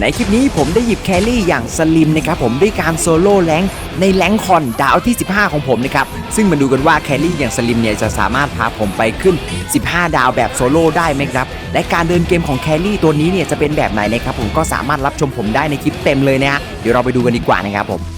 ในคลิปนี้ผมได้หยิบแครี่อย่างสลิมนะครับผมด้วยการโซโล่แรงค์ในแรงค์คอนดาวที่ 15 ของผมนะครับซึ่งมาดูกันว่าแครี่อย่างสลิมเนี่ยจะสามารถพาผมไปขึ้น 15 ดาวแบบโซโล่ได้ไหมครับและการเดินเกมของแครี่ตัวนี้เนี่ยจะเป็นแบบไหนนะครับผมก็สามารถรับชมผมได้ในคลิปเต็มเลยนะฮะเดี๋ยวเราไปดูกันดีกว่านะครับผม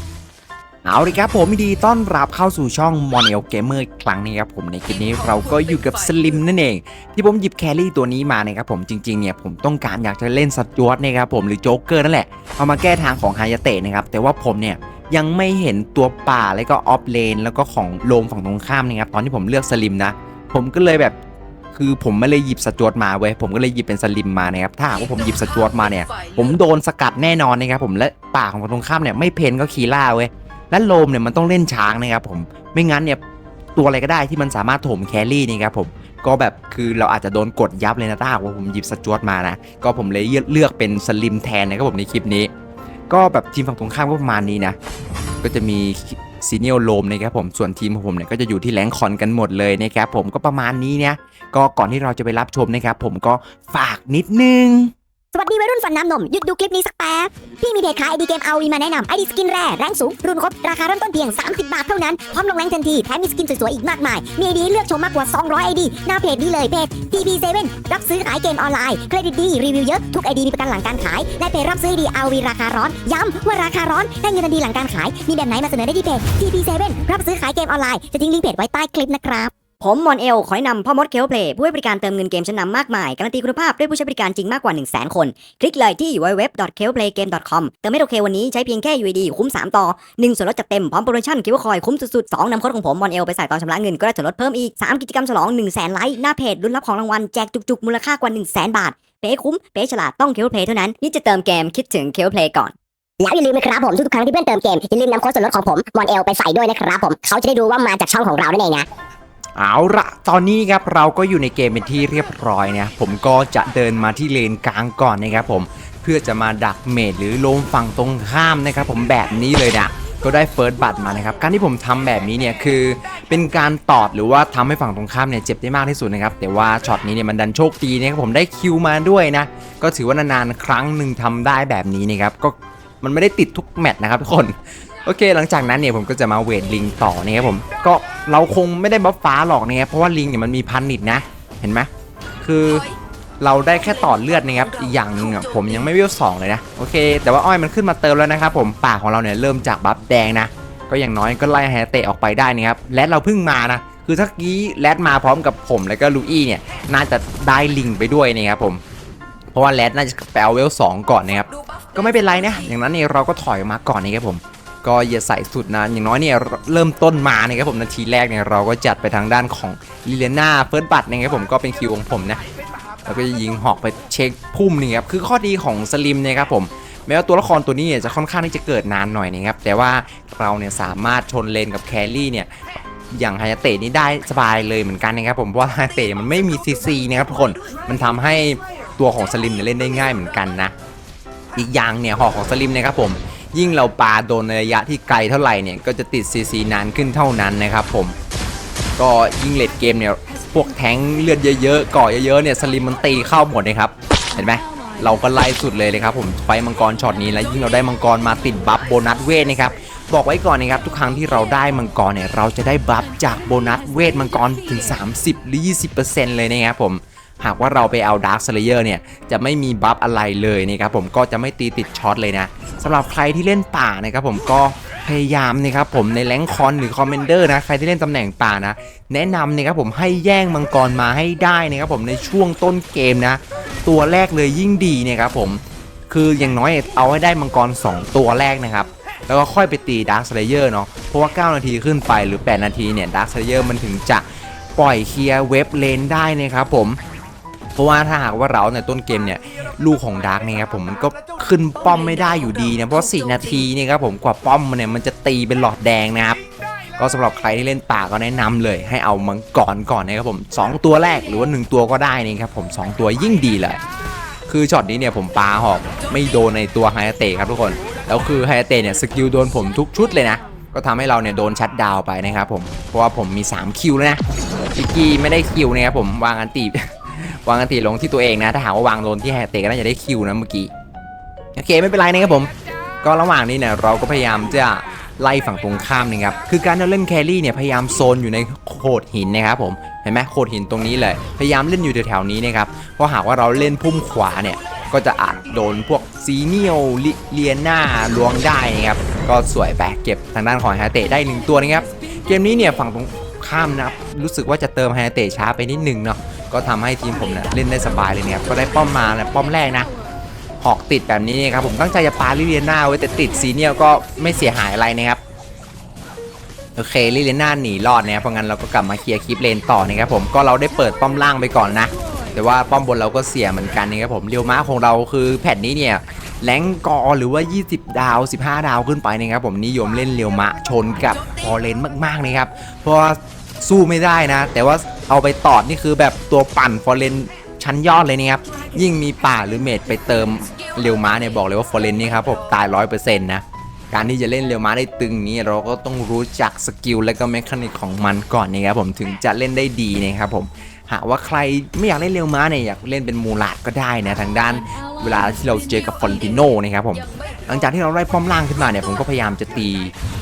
เอาเลยครับผมยินดีต้อนรับเข้าสู่ช่อง m o n e l Gamer อีกครั้งนี้ครับผมในคลิปนี้เราก็อยู่กับสลิมนั่นเอง ที่ผมหยิบแครี่ตัวนี้มานะครับผมจริงๆเนี่ยผมต้องการอยากจะเล่นสจวตนะครับผมหรือโจ๊กเกอร์นั่นแหละ เอามาแก้ทางของฮายาเตะนะครับ แต่ว่าผมเนี่ยยังไม่เห็นตัวป่าแล้วก็ออฟเลน แล้วก็ของโลมฝั่งตรงข้ามนะครับตอนที่ผมเลือกสลิมนะ ผมก็เลยแบบคือผมไม่เลยหยิบสจวตมาเว้ยผมก็เลยหยิบเป็นสลิมมานะครับถ้าหากว่าผมหยิบสจวตมาเนี่ย ผมโดนสกัดแน่นอนนะครับผมและป่าของฝั่งตรงข้ามเนี่ยไม่เพนก็คีล่าเว้ย และโลมเนี่ยมันต้องเล่นช้างนะครับผมไม่งั้นเนี่ยตัวอะไรก็ได้ที่มันสามารถถมแครี่นี่ครับผมก็แบบคือเราอาจจะโดนกดยับเลยนะถ้าหากว่าผมหยิบสจวตมานะก็ผมเลยเลือกเป็นสลิมแทนนะครับผมในคลิปนี้ ก็แบบทีมฝั่งตรงข้ามก็ประมาณนี้นะก็จะมีซีเนียลโลมนะครับผมส่วนทีมของผมเนี่ยก็จะอยู่ที่แรงคอนกันหมดเลยนะครับผมก็ประมาณนี้เนี่ยก็ก่อนที่เราจะไปรับชมนะครับผมก็ฝากนิดนึง สวัสดีวัยรุ่นฟันน้ำนม หยุดดูคลิปนี้สักแป๊บ พี่มีเพจขายไอดีเกมเอาวีมาแนะนำไอดีสกินแร่แรงสูง รุ่นครบ ราคาเริ่มต้นเพียง 30 บาทเท่านั้น พร้อมลงแรงทันที แถมมีสกินสวยๆ อีกมากมาย มีไอดีเลือกชมมากกว่า 200 ไอดี หน้าเพจนี้เลยเพจ TP7 รับซื้อขายเกมออนไลน์ เครดิตดี รีวิวเยอะ ทุกไอดีมีประกันหลังการขาย และเพจรับซื้อไอดีเอาวีราคาร้อน ย้ำว่าราคาร้อน ได้เงินทันทีหลังการขาย มีแบบไหนมาเสนอได้ที่เพจ TP7 รับซื้อขายเกมออนไลน์ จะทิ้งลิงก์เพจไว้ใต้คลิปนะครับ ผมมอนเอล ขอแนำพ่อมดเคลเพลย์ผู้ให้บริการเติมเงินเกมชั้นนำมากมาย การันตีคุณภาพด้วยผู้ใช้บริการจริงมากกว่า 1 0 0 0 0 0 คน คลิกเลยที่ www.killplaygame.com เติมไม่โอเควันนี้ใช้เพียงแค่ UID คุ้ม 3 ต่อ 1 ส่วนลดจัดเต็ม พร้อมโปรโมชั่นคิวคอยคุ้มสุดๆ 2นำโค้ดของผมมอนเอลไปใส่ตอนชำระเงินก็ได้ส่วนลดเพิ่มอีก 3 กิจกรรมฉลอง1 0 0 0 0ไลค์หน้าเพจรุ่นรับของรางวัลแจกจุกๆมูลค่ากว่า 1 0 0 0 0 0 บาท เป๊คุ้มเป๊ฉลาดต้องเคลเพลย์เท่านั้นนี่จะเติมเกมคิดถึงเคลเพลย์ก่อนแล้วอย่าลืมนะครับผมทุกๆครั้งที่เพื่อนเติมเกมอย่าลืมนำโค้ดส่วนลดของผมมอนเอลไปใส่ด้วยนะครับผมเขาจะได้ดูว่ามาจากช่องของเรานั่นเองนะ เอาละตอนนี้ครับเราก็อยู่ในเกมเป็นที่เรียบร้อยเนี่ยผมก็จะเดินมาที่เลนกลางก่อนนะครับผมเพื่อจะมาดักเมดหรือโลมฝั่งตรงข้ามนะครับผมแบบนี้เลยนะก็ได้เฟิร์สบัตมานะครับ การที่ผมทำแบบนี้เนี่ยคือเป็นการตอดหรือว่าทำให้ฝั่งตรงข้ามเนี่ยเจ็บได้มากที่สุดนะครับ แต่ว่าช็อตนี้เนี่ยมันดันโชคดีนะครับผมได้คิวมาด้วยนะ ก็ถือว่านานๆครั้งหนึ่งทำได้แบบนี้นะครับก็มันไม่ได้ติดทุกแมตช์นะครับทุกคน โอเค หลังจากนั้นเนี่ยผมก็จะมาเวทลิงต่อนะครับผม ก็เราคงไม่ได้บัฟฟ้าหรอกนะครับเพราะว่าลิงเนี่ยมันมีพันนิดนะ เห็นไหมคือเราได้แค่ต่อเลือดนะครับ อีกอย่างหนึ่งอะผมยังไม่วิวสองเลยนะ โอเค แต่ว่าอ้อยมันขึ้นมาเติมแล้วนะครับผมปากของเราเนี่ยเริ่มจากบัฟแดงนะ ก็อย่างน้อยก็ไล่แฮเตะออกไปได้นะครับ และเราเพิ่งมานะ คือถ้ากี้แรดมาพร้อมกับผมแล้วก็ลูอี้เนี่ย น่าจะได้ลิงไปด้วยนะครับผม เพราะว่าแรดน่าจะไปเอาเวลสองก่อนนะครับ ก็ไม่เป็นไรนะ อย่างนั้นเนี่ยเราก็ถอยมาก่อนนะครับผม ก็อย่าใส่สุดนะอย่างน้อยเนี่ยเริ่มต้นมานะครับผมนาทีแรกเนี่ยเราก็จัดไปทางด้านของลิเลน่าเฟิร์สบัตนะครับผมก็เป็นคิวของผมนะแล้วก็จะยิงหอกไปเช็คพุ่มนี่ครับคือข้อดีของสลิมเนี่ยครับผมแม้ว่าตัวละครตัวนี้เนี่ยจะค่อนข้างที่จะเกิดนานหน่อยนะครับแต่ว่าเราเนี่ยสามารถชนเลนกับแครี่เนี่ยอย่างฮายาเตะนี่ได้สบายเลยเหมือนกันนะครับผมเพราะฮายาเตะมันไม่มีซีซีนะครับทุกคนมันทำให้ตัวของสลิมเนี่ยเล่นได้ง่ายเหมือนกันนะอีกอย่างเนี่ยหอกของสลิมนะครับผม ยิ่งเราปาโดนในระยะที่ไกลเท่าไหร่เนี่ยก็จะติดซีซีนานขึ้นเท่านั้นนะครับผมก็ยิ่งเลดเกมเนี่ยพวกแทงเลือดเยอะๆก่อเยอะๆเนี่ยสลิมมันตีเข้าหมดนะครับเห็นไหมเราก็ไล่สุดเลยเลยครับผมไฟมังกรช็อตนี้แล้วยิ่งเราได้มังกรมาติดบัฟโบนัสเวทนะครับบอกไว้ก่อนนะครับทุกครั้งที่เราได้มังกรเนี่ยเราจะได้บัฟจากโบนัสเวทมังกรถึง 30 หรือ 20%เลยนะครับผม หากว่าเราไปเอาดาร์คสเลเยอร์เนี่ยจะไม่มีบัฟอะไรเลยนะครับผมก็จะไม่ตีติดช็อตเลยนะสำหรับใครที่เล่นป่านะครับผมก็พยายามนะครับผมในแรงคอนหรือคอมเมนเดอร์นะใครที่เล่นตำแหน่งป่านะ แนะนำนะครับผมให้แย่งมังกรมาให้ได้นะครับผมในช่วงต้นเกมนะ ตัวแรกเลยยิ่งดีนะครับผมคืออย่างน้อยเอาให้ได้มังกร 2 ตัวแรกนะครับ แล้วก็ค่อยไปตีดาร์คสเลเยอร์เนาะเพราะว่า 9 นาทีขึ้นไปหรือ 8 นาทีเนี่ยดาร์คสเลเยอร์มันถึงจะปล่อยเคลียร์เว็บเลนได้นะครับผม เพราะว่าถ้าหากว่าเราในต้นเกมเนี่ยลูกของดาร์กเนี่ยครับผมมันก็ขึ้นป้อมไม่ได้อยู่ดีนะเพราะ 4 นาทีเนี่ยครับผมกว่าป้อมมันเนี่ยมันจะตีเป็นหลอดแดงนะครับก็สำหรับใครที่เล่นป่าก็แนะนำเลย ให้เอามังกรก่อนนะครับผม 2 ตัวแรกหรือว่า 1 ตัวก็ได้นะครับผม 2 ตัวยิ่งดีเลย คือช็อตนี้เนี่ยผมปาหอกไม่โดนในตัวไฮเตะครับทุกคน แล้วคือไฮเตะเนี่ยสกิลโดนผมทุกชุดเลยนะ ก็ทำให้เราเนี่ยโดนชัดดาวไปนะครับผม เพราะว่าผมมี 3 คิวแล้วนะอีกกี้ไม่ได้คิวนะครับผมวางอันตี วางอันตีลงที่ตัวเองนะ ถ้าหากว่าวางโดนที่ไฮอาเตะก็น่าจะได้คิวนะเมื่อกี้ โอเคไม่เป็นไรนะครับผม ก็ระหว่างนี้เนี่ยเราก็พยายามจะไล่ฝั่งตรงข้ามนะครับ คือการเล่นแครี่เนี่ยพยายามโซนอยู่ในโขดหินนะครับผม เห็นไหมโขดหินตรงนี้เลย พยายามเล่นอยู่แถวๆนี้นะครับ เพราะหากว่าเราเล่นพุ่มขวาเนี่ย ก็จะอาจโดนพวกซีเนียลลิเลียนาลวงได้นะครับ ก็สวยไปเก็บทางด้านของฮาเตะได้หนึ่งตัวนะครับ เกมนี้เนี่ยฝั่งตรง ข้ามนะครับ รู้สึกว่าจะเติมไฮเตะช้าไปนิดนึงเนาะก็ทำให้ทีมผมเนี่ยเล่นได้สบายเลยเนี่ยก็ได้ป้อมมานะป้อมแรกนะหอกติดแบบนี้ครับผมตั้งใจจะปาลิเลียนาไว้แต่ติดซีเนียก็ไม่เสียหายอะไรนะครับโอเคลิเลียนาหนีรอดนะครับเพราะงั้นเราก็กลับมาเคลียร์คลิปเลนต่อนะครับผมก็เราได้เปิดป้อมล่างไปก่อนนะ แต่ว่าป้อมบนเราก็เสียเหมือนกันนะครับผมเรียวม้าของเราคือแผ่นนี้เนี่ยแรงกอหรือว่า 20 ดาว 15 ดาวขึ้นไปนะครับผมนิยมเล่นเรียวมะชนกับพอเลนมากๆนะครับเพราะ สู้ไม่ได้นะ แต่ว่าเอาไปตอดนี่คือแบบตัวปั่นฟอร์เรนชั้นยอดเลยนะครับ ยิ่งมีป่าหรือเมดไปเติมเรียวม้าเนี่ยบอกเลยว่าฟอร์เรนนี่ครับผมตายร้อยเปอร์เซ็นต์นะ การที่จะเล่นเรียวม้าได้ตึงนี้เราก็ต้องรู้จักสกิลและก็เมคานิกของมันก่อนนะครับผมถึงจะเล่นได้ดีนะครับผมหากว่าใครไม่อยากเล่นเรียวม้าเนี่ยอยากเล่นเป็นมูลาดก็ได้นะทางด้านเวลาที่เราเจอกับฟอนติโนนะครับผม หลังจากที่เราได้ป้อมล่างขึ้นมาเนี่ยผมก็พยายามจะตี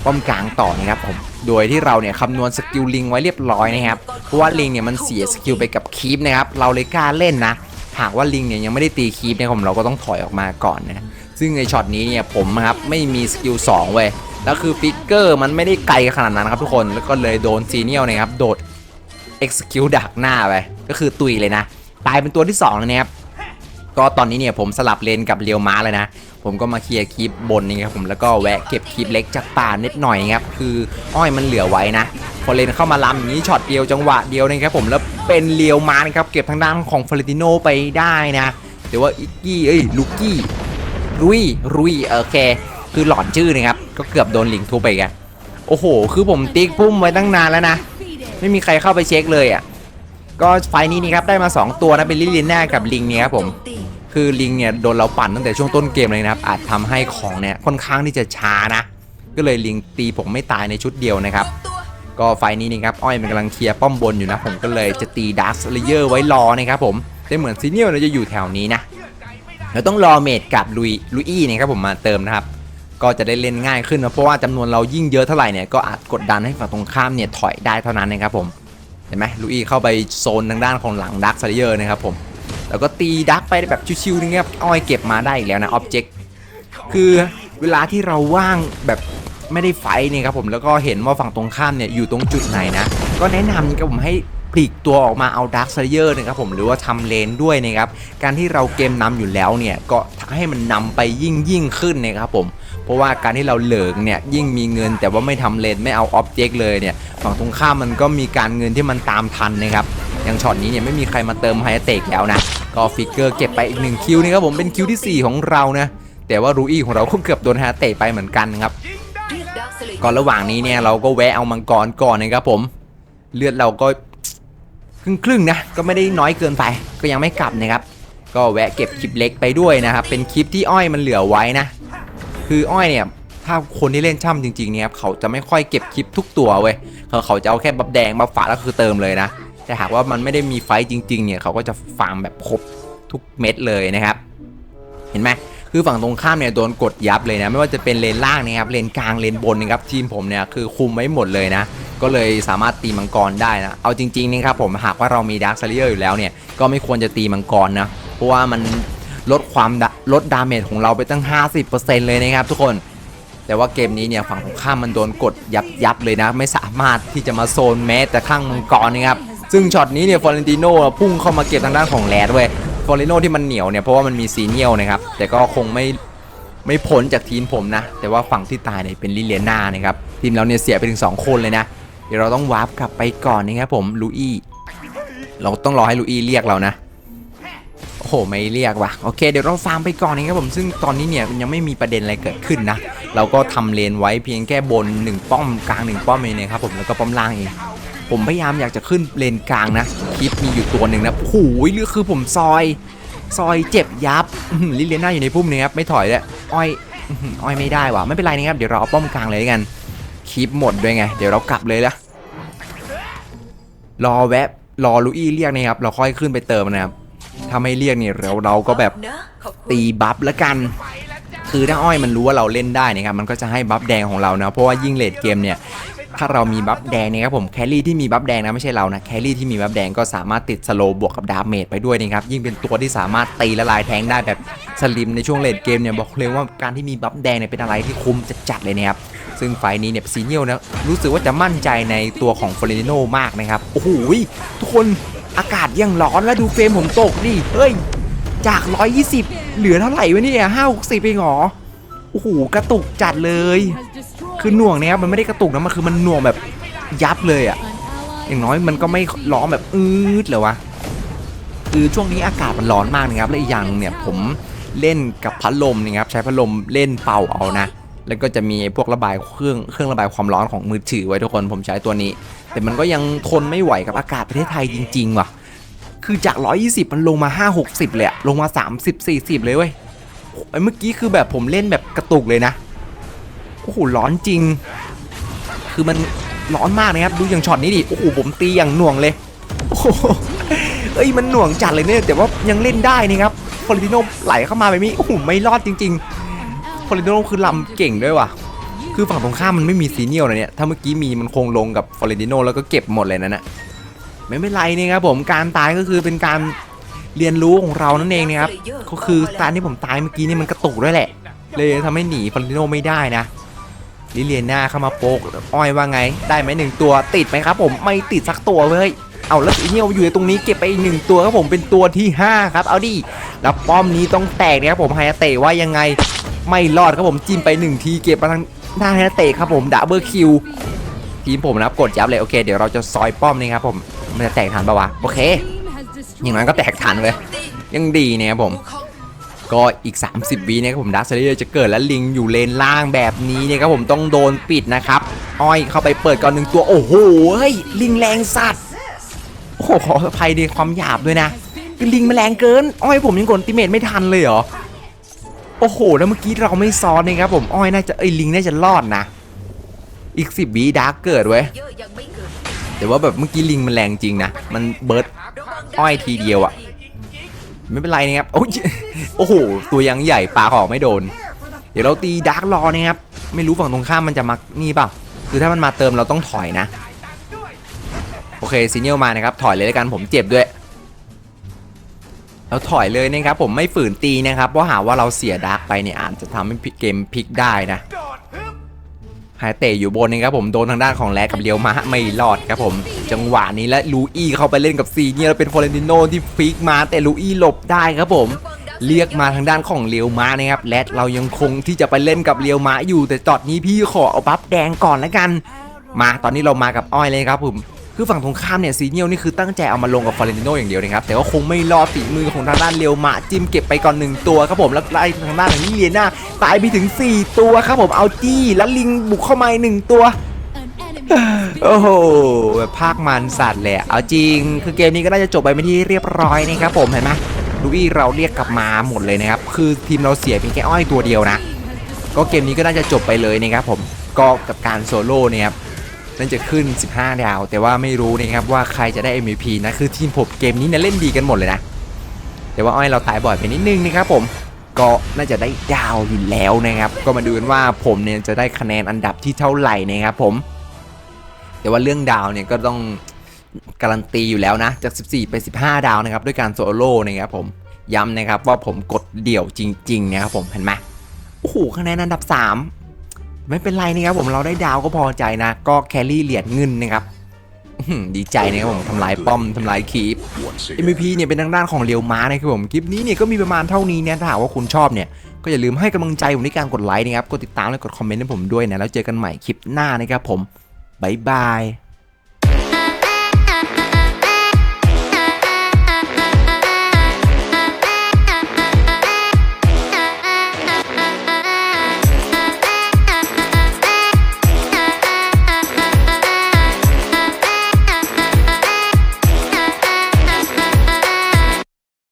ป้อมกลางต่อนะครับผมโดยที่เราเนี่ยคำนวณสกิลลิงไว้เรียบร้อยนะครับเพราะว่าลิงเนี่ยมันเสียสกิลไปกับคีปนะครับเราเลยกล้าเล่นนะหากว่าลิงเนี่ยยังไม่ได้ตีคีปเนี่ยผมเราก็ต้องถอยออกมาก่อนนะซึ่งในช็อตนี้เนี่ยผมนะครับไม่มีสกิล2เว้ยแล้วคือฟิกเกอร์มันไม่ได้ไกลขนาดนั้นครับทุกคนแล้วก็เลยโดนซีเนียลนะครับโดด execute ดักหน้าไปก็คือตุยเลยนะ ตายเป็นตัวที่2เลยนะครับก็ตอนนี้เนี่ยผมสลับเลนกับเรียวม้าเลยนะ ผมก็มาเคลียร์คลิปบนนี่ครับผมแล้วก็แวะเก็บคลิปเล็กจากป่านิดหน่อยครับคืออ้อยมันเหลือไว้นะพอเลนเข้ามาล้ำอย่างนี้ช็อตเดียวจังหวะเดียวนะครับผมแล้วเป็นเรียวมานครับเก็บทางด้านของฟลอรนติโนไปได้นะแต่ว่าอิกกี้เอ้ยลูกี้รุยรุยโอเคคือหลอนชื่อนะครับก็เกือบโดนลิงทุบไปแกนโอ้โห คือผมติ๊กพุ่มไว้ตั้งนานแล้วนะ ไม่มีใครเข้าไปเช็คเลยอะ ก็ไฟล์นี้นี่ครับได้มา 2 ตัวนะเป็นลิลินแน่กับลิงเนี่ยครับผม คือลิงเนี่ยโดนเราปั่นตั้งแต่ช่วงต้นเกมเลยนะครับ อาจทำให้ของเนี่ยค่อนข้างที่จะช้านะ ก็เลยลิงตีผมไม่ตายในชุดเดียวนะครับ ก็ไฟนี้นี่ครับอ้อยมันกำลังเคลียร์ป้อมบนอยู่นะ ผมก็เลยจะตีดัสเลเยอร์ไว้รอนะครับผมแต่เหมือนซีเนียลเราจะอยู่แถวนี้นะเราต้องรอเมดกับลุยลุยนะครับผมมาเติมนะครับก็จะได้เล่นง่ายขึ้นนะเพราะว่าจำนวนเรายิ่งเยอะเท่าไหร่เนี่ยก็อาจกดดันให้ฝั่งตรงข้ามเนี่ยถอยได้เท่านั้นนะครับผมเห็นไหมลุยเข้าไปโซนทางด้านของหลังดักซาเยอร์นะครับผม แล้วก็ตีดักไปได้แบบชิวๆนะครับอ้อยเก็บมาได้อีกแล้วนะออบเจกต์คือเวลาที่เราว่างแบบไม่ได้ไฟเนี่ยครับผมแล้วก็เห็นว่าฝั่งตรงข้ามเนี่ยอยู่ตรงจุดไหนนะ ก็แนะนำครับผมให้ ลีกตัวออกมาเอาดักเซเยอร์นะครับผมหรือว่าทำเลนด้วยนะครับการที่เราเกมนำอยู่แล้วเนี่ยก็ให้มันนำไปยิ่งยิ่งขึ้นนะครับผมเพราะว่าการที่เราเหลิงเนี่ยยิ่งมีเงินแต่ว่าไม่ทำเลนไม่เอาออบเจกต์เลยเนี่ยฝั่งตรงข้ามมันก็มีการเงินที่มันตามทันนะครับอย่างช็อตนี้เนี่ยไม่มีใครมาเติมไฮเตกแล้วนะก็ฟิกเกอร์เก็บไปอีกหนึ่งคิวนะครับผมเป็นคิวทีสี่ 4 ของเรานะแต่ว่ารูอี้ของเราก็เกือบโดนไฮเตกไปเหมือนกันครับก่อนระหว่างนี้เนี่ยเราก็แวะเอามังกรก่อนนะครับผม เลือดเราก็ ครึ่งครึ่งๆนะก็ไม่ได้น้อยเกินไป ก็ยังไม่กลับนะครับ ก็แวะเก็บคลิปเล็กไปด้วยนะครับ เป็นคลิปที่อ้อยมันเหลือไว้นะ คืออ้อยเนี่ยถ้าคนที่เล่นช่ำจริงๆเนี่ยครับเขาจะไม่ค่อยเก็บคลิปทุกตัวเว้ยเขาเขาจะเอาแค่บับแดงบับฝาแล้วคือเติมเลยนะแต่หากว่ามันไม่ได้มีไฟจริงๆเนี่ยเขาก็จะฟาร์มแบบครบทุกเม็ดเลยนะครับ เห็นไหมคือฝั่งตรงข้ามเนี่ยโดนกดยับเลยนะ ไม่ว่าจะเป็นเลนล่างนะครับเลนกลางเลนบนนะครับทีมผมเนี่ยคือคุมไว้หมดเลยนะ ก็เลยสามารถตีมังกรได้นะ เอาจริงๆนี่ครับผมหากว่าเรามีดาร์คซาเลียร์อยู่แล้วเนี่ย ก็ไม่ควรจะตีมังกรนะ เพราะว่ามันลดความลดดาเมจของเราไปตั้ง 50%เลยนะครับทุกคน แต่ว่าเกมนี้เนี่ยฝั่งตรงข้ามมันโดนกดยับยับเลยนะ ไม่สามารถที่จะมาโซนแม้แต่ข้างมังกรนะครับ ซึ่งช็อตนี้เนี่ยฟอร์เรนติโน่พุ่งเข้ามาเก็บทางด้านของแรดเว้ย ฟอร์เรนโน่ที่มันเหนียวเนี่ยเพราะว่ามันมีซีเนียลนะครับ แต่ก็คงไม่ไม่พ้นจากทีมผมนะ แต่ว่าฝั่งที่ตายเนี่ยเป็นลิเลียนานะครับ ทีมเราเนี่ยเสียไปถึง 2 คนเลยนะ เดี๋ยวเราต้องวาร์ปกลับไปก่อนนะครับผมลูอี้เราต้องรอให้ลูอี้เรียกเรานะโอ้โหไม่เรียกว่ะโอเคเดี๋ยวเราฟาร์มไปก่อนนะครับผมซึ่งตอนนี้เนี่ยยังไม่มีประเด็นอะไรเกิดขึ้นนะเราก็ทำเลนไว้เพียงแค่บน 1 ป้อมกลาง 1 ป้อมเองนะครับผมแล้วก็ป้อมล่างเองผมพยายามอยากจะขึ้นเลนกลางนะคลิปมีอยู่ตัวหนึ่งนะโอ้โหรือคือผมซอย ซอยเจ็บยับลิเลน่าอยู่ในพุ่มนี้ครับไม่ถอยเลยอ้อยอ้อหืออ้อยไม่ได้ว่ะไม่เป็นไรนะครับเดี๋ยวเราเอาป้อมกลางเลยกัน คลิปหมดด้วยไง เดี๋ยวเรากลับเลยละรอแวะรอลูอี้เรียกนะครับ เราค่อยขึ้นไปเติมนะครับถ้าไม่เรียกเนี่ยเราเราก็แบบตีบัฟแล้วกัน คือถ้าอ้อยมันรู้ว่าเราเล่นได้นะครับ มันก็จะให้บัฟแดงของเรานะเพราะว่ายิ่งเลดเกมเนี่ยถ้าเรามีบัฟแดงเนี่ยครับผมแครี่ที่มีบัฟแดงนะไม่ใช่เรานะแครี่ที่มีบัฟแดงก็สามารถติดสโลว์บวกกับดาเมจไปด้วยนะครับยิ่งเป็นตัวที่สามารถตีละลายแทงได้แบบสลิมในช่วงเลดเกมเนี่ยบอกเลยว่าการที่มีบัฟแดงเนี่ยเป็นอะไรที่คุ้มจัดๆเลยนะครับ ซึ่งไฟนี้เนี่ยซีเนียลนะรู้สึกว่าจะมั่นใจในตัวของฟลอเรนโนมากนะครับ โอ้โหทุกคนอากาศยังร้อนแล้วดูเฟรมผมตกดิเฮ้ย จาก 120 เหลือเท่าไหร่วะเนี่ยห้าหกสิบเองหรอโอ้โหกระตุกจัดเลย คือหน่วงเนี่ยครับมันไม่ได้กระตุกนะมันคือมันหน่วงแบบยับเลยอะอย่างน้อยมันก็ไม่ร้อนแบบอืดเลยวะคือช่วงนี้อากาศมันร้อนมากนะครับและอีกอย่างเนี่ยผมเล่นกับพัดลมนะครับใช้พัดลมเล่นเป่าเอานะ แล้วก็จะมีพวกระบายเครื่องเครื่องระบายความร้อนของมือถือไว้ทุกคนผมใช้ตัวนี้ แต่มันก็ยังทนไม่ไหวกับอากาศประเทศไทยจริง ๆ ว่ะ คือจาก 120 มันลงมา 5 60 เลยลงมา 30 40 เลยเว้ยไอ้เมื่อกี้คือแบบผมเล่นแบบกระตุกเลยนะโอ้โหร้อนจริง คือมันร้อนมากนะครับดูอย่างช็อตนี้ดิโอ้โหผมตีอย่างหน่วงเลยโอ้เอ้ยมันหน่วงจัดเลยเนี่ยแต่ว่ายังเล่นได้นะครับฟอร์ติโนไหลเข้ามาแบบนี้โอ้โหไม่รอดจริง ๆ ฟอร์ติโนคือลำเก่งด้วยว่ะ คือฝั่งตรงข้ามมันไม่มีซีเนียลนะเนี่ย ถ้าเมื่อกี้มีมันคงลงกับฟอเร์ติโนแล้วก็เก็บหมดเลยนะน่ะไม่เป็นไรนะครับผมการตายก็คือเป็นการเรียนรู้ของเรานั่นเองนะครับ ก็คือการที่ผมตายเมื่อกี้นี่มันกระตุกด้วยแหละ เลยทำให้หนีฟลอริโนไม่ได้นะลิเลียนาเข้ามาโปกอ้อยว่าไง ได้ไหมหนึ่งตัวติดไหมครับ ผมไม่ติดสักตัวเลยเอาแล้วอีเนียอยู่ในตรงนี้เก็บไปอีกหนึ่งตัวครับผมเป็นตัวที่ห้าครับ เอาดิแล้วป้อมนี้ต้องแตกนะครับผมไฮเตะว่ายังไง ไม่รอดครับผมจิ้มไปหนึ่งทีเก็บมาทางหน้าไฮอาเตะครับผมดับเบิลคิวทีมผมนะครับกดยับเลยโอเคเดี๋ยวเราจะซอยป้อมนี่ครับผมมันจะแตกทันปะวะโอเคอย่างนั้นก็แตกทันเลย ยังดีเนี่ยครับผมก็อีก 30วินี่ครับผมดักเซเลอร์จะเกิดแล้วลิงอยู่เลนล่างแบบนี้เนี่ยครับผมต้องโดนปิดนะครับ อ้อยเข้าไปเปิดก่อนหนึ่งตัว โอ้โหเฮ้ยลิงแรงสัตว์โอ้โหขออภัยในความหยาบด้วยนะลิงมันแรงเกิน อ้อยผมยังกดติเมตไม่ทันเลยเหรอ โอ้โห แล้วเมื่อกี้เราไม่ซ้อนนะครับผม อ้อยน่าจะเอ้ลิงน่าจะรอดนะ อีก10วิดาร์กเกิดเว้ย แต่ว่าแบบเมื่อกี้ลิงมันแรงจริงนะ มันเบิร์ดอ้อยทีเดียวอะไม่เป็นไรนะครับโอ้โห ตัวยังใหญ่ปลาออกไม่โดน เดี๋ยวเราตีดาร์กรอนะครับ ไม่รู้ฝั่งตรงข้ามมันจะมานี่เปล่า คือถ้ามันมาเติมเราต้องถอยนะ โอเคซีเนียลมานะครับ ถอยเลยแล้วกันผมเจ็บด้วย เราถอยเลยนะครับผมไม่ฝืนตีนะครับเพราะหาว่าเราเสียดาร์กไปเนี่ยอาจจะทำให้เกมพลิกได้นะไฮเตะอยู่บนนะครับผมโดนทางด้านของแลกกับเลียวมาไม่รอดครับผม จังหวะนี้และลูอี้เข้าไปเล่นกับซีเนี่ยแล้วเป็นฟลอเรนติโนที่ฟลิกมาแต่ลูอี้หลบได้ครับผม เรียกมาทางด้านของเลียวมานะครับและเรายังคงที่จะไปเล่นกับเลียวมาอยู่แต่ตอนนี้พี่ขอเอาบัฟแดงก่อนแล้วกัน มาตอนนี้เรามากับอ้อยเลยครับผม คือฝั่งตรงข้ามเนี่ยซีเนียลนี่คือตั้งใจเอามาลงกับฟลอเรนติโนอย่างเดียวนะครับแต่ว่าคงไม่รอดฝีมือของทางด้านเลียวมาจิ้มเก็บไปก่อนหนึ่งตัวครับผมแล้วไล่ทางด้านของนิเลียนาตายไปถึง 4 ตัวครับผมเอาจี้แล้วลิงบุกเข้ามาอีกหนึ่งตัวโอ้โหแบบภาคมันสัตว์แหละเอาจริง คือเกมนี้ก็น่าจะจบไปเป็นที่เรียบร้อยนะครับผมเห็นไหมลูอี้เราเรียกกลับมาหมดเลยนะครับคือทีมเราเสียเพียงแค่อ้อยตัวเดียวนะ ก็เกมนี้ก็น่าจะจบไปเลยนะครับผมก็กับการโซโล่เนี่ยครับ นั่นจะขึ้น 15 ดาว แต่ว่าไม่รู้นะครับว่าใครจะได้ MVP นะคือทีมผมเกมนี้เนี่ยเล่นดีกันหมดเลยนะแต่ว่าอ้อยเราตายบ่อยไปนิดนึงนะครับผมก็น่าจะได้ดาวอยู่แล้วนะครับ ก็มาดูกันว่าผมเนี่ยจะได้คะแนนอันดับที่เท่าไหร่นะครับผม แต่ว่าเรื่องดาวเนี่ยก็ต้องการันตีอยู่แล้วนะ จาก 14 ไป 15 ดาวนะครับ ด้วยการโซโล่นะครับผมย้ำนะครับว่าผมกดเดี่ยวจริงๆนะครับผมเห็นไหมโอ้โหคะแนนอันดับ 3 ไม่เป็นไรนะครับผมเราได้ดาวก็พอใจนะ ก็แครี่เหรียญเงินนะครับดีใจนะครับผมทำลายป้อมทำลายคีป MVP เนี่ยเป็นทางด้านของเรียวม้านะครับผมคลิปนี้เนี่ยก็มีประมาณเท่านี้เนี่ยถ้าหากว่าคุณชอบเนี่ยก็อย่าลืมให้กำลังใจผมในการกดไลค์นะครับกดติดตามและกดคอมเมนต์ให้ผมด้วยนะแล้วเจอกันใหม่คลิปหน้านะครับผมบ๊ายบาย